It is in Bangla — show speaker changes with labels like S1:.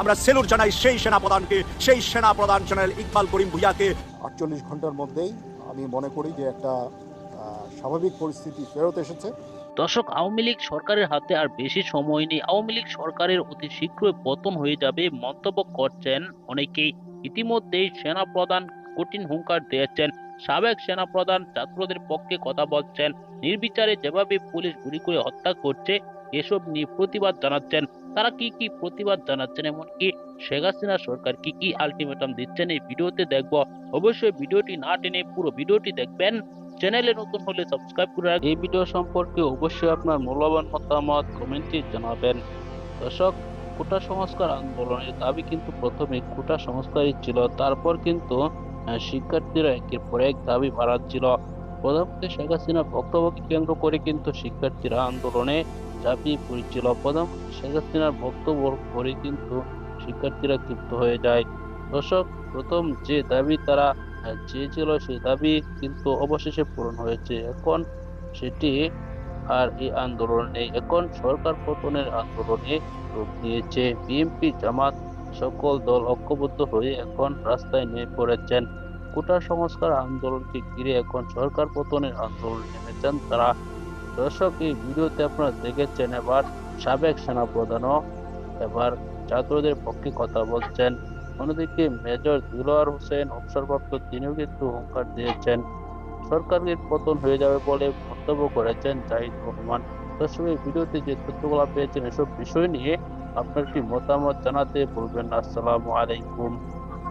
S1: আমরা সেলুট জানাই সেই সেনা প্রধানকে সেই সেনা প্রধান জেনারেল ইকবাল করিম ভুইয়াকে।
S2: আটচল্লিশ ঘণ্টার মধ্যেই আমি মনে করি যে একটা স্বাভাবিক পরিস্থিতি ফেরত এসেছে।
S3: দর্শক আওয়ামী লীগ সরকারের হাতে আর বেশি সময় নেই। আওয়ামী লীগ সরকারের অতি শীঘ্রই পতন হয়ে যাবে মন্তব্য করছেন অনেকেই। ইতিমধ্যেই সেনা প্রধান কঠিন হুঙ্কার দিয়েছেন। সাবেক সেনা প্রধান ছাত্রদের পক্ষে কথা বলছেন। নির্বিচারে যেভাবে পুলিশ গুলি করে হত্যা করছে এসব নিয়ে প্রতিবাদ জানাচ্ছেন। তারা কি কি প্রতিবাদ জানাচ্ছেন এমনকি শেখ হাসিনা সরকার কি কি আলটিমেটাম দিচ্ছেন এই ভিডিওতে দেখব। অবশ্যই ভিডিওটি না টেনে পুরো ভিডিওটি দেখবেন। চ্যানেলে নতুন হলে সাবস্ক্রাইব করে এই ভিডিও সম্পর্কে অবশ্যই আপনার মূল্যবান মতামত কমেন্টে জানাবেন। দর্শক, কোটা সংস্কার আন্দোলনের দাবি কিন্তু প্রথমে কোটা সংস্কারই ছিল, তারপর কিন্তু শিক্ষার্থীরা একের পর এক দাবি বাড়াচ্ছিল। প্রধানমন্ত্রী শেখ হাসিনার বক্তব্যকে কেন্দ্র করে কিন্তু শিক্ষার্থীরা আন্দোলনে ঝাঁপিয়ে পড়েছিল শেখ হাসিনার বক্তব্য পরে কিন্তু শিক্ষার্থীরা ক্ষিপ্ত হয়ে যায়। দর্শক, প্রথম যে দাবি তারা চেয়েছিল, সেই দাবি কিন্তু অবশেষে পূরণ হয়েছে। এখন সেটি আর এই আন্দোলন নেই। এখন সরকার পতনের আন্দোলনে রূপ দিয়েছে। বিএনপি, জামাত সকল দল ঐক্যবদ্ধ হয়ে এখন রাস্তায় নেমে পড়েছেন। কোটা সংস্কার আন্দোলনকে ঘিরে এখন সরকার পতনের আন্দোলন নেমেছেন তারা। দর্শক, এই ভিডিওতে আপনারা দেখেছেন এবার সাবেক সেনাপ্রধানও এবার ছাত্রদের পক্ষে কথা বলছেন। অন্যদিকে মেজর দিলওয়ার হোসেন, অবসরপ্রাপ্ত তিনিও কিন্তু হুঙ্কার দিয়েছেন। সরকারের পতন হয়ে যাবে বলে মন্তব্য করেছেন জাহিদ রহমান। দর্শক, এই ভিডিওতে যে তথ্যগুলো পেয়েছেন, এসব বিষয় নিয়ে আপনার কি মতামত জানাতে বলবেন আসসালামু আলাইকুম।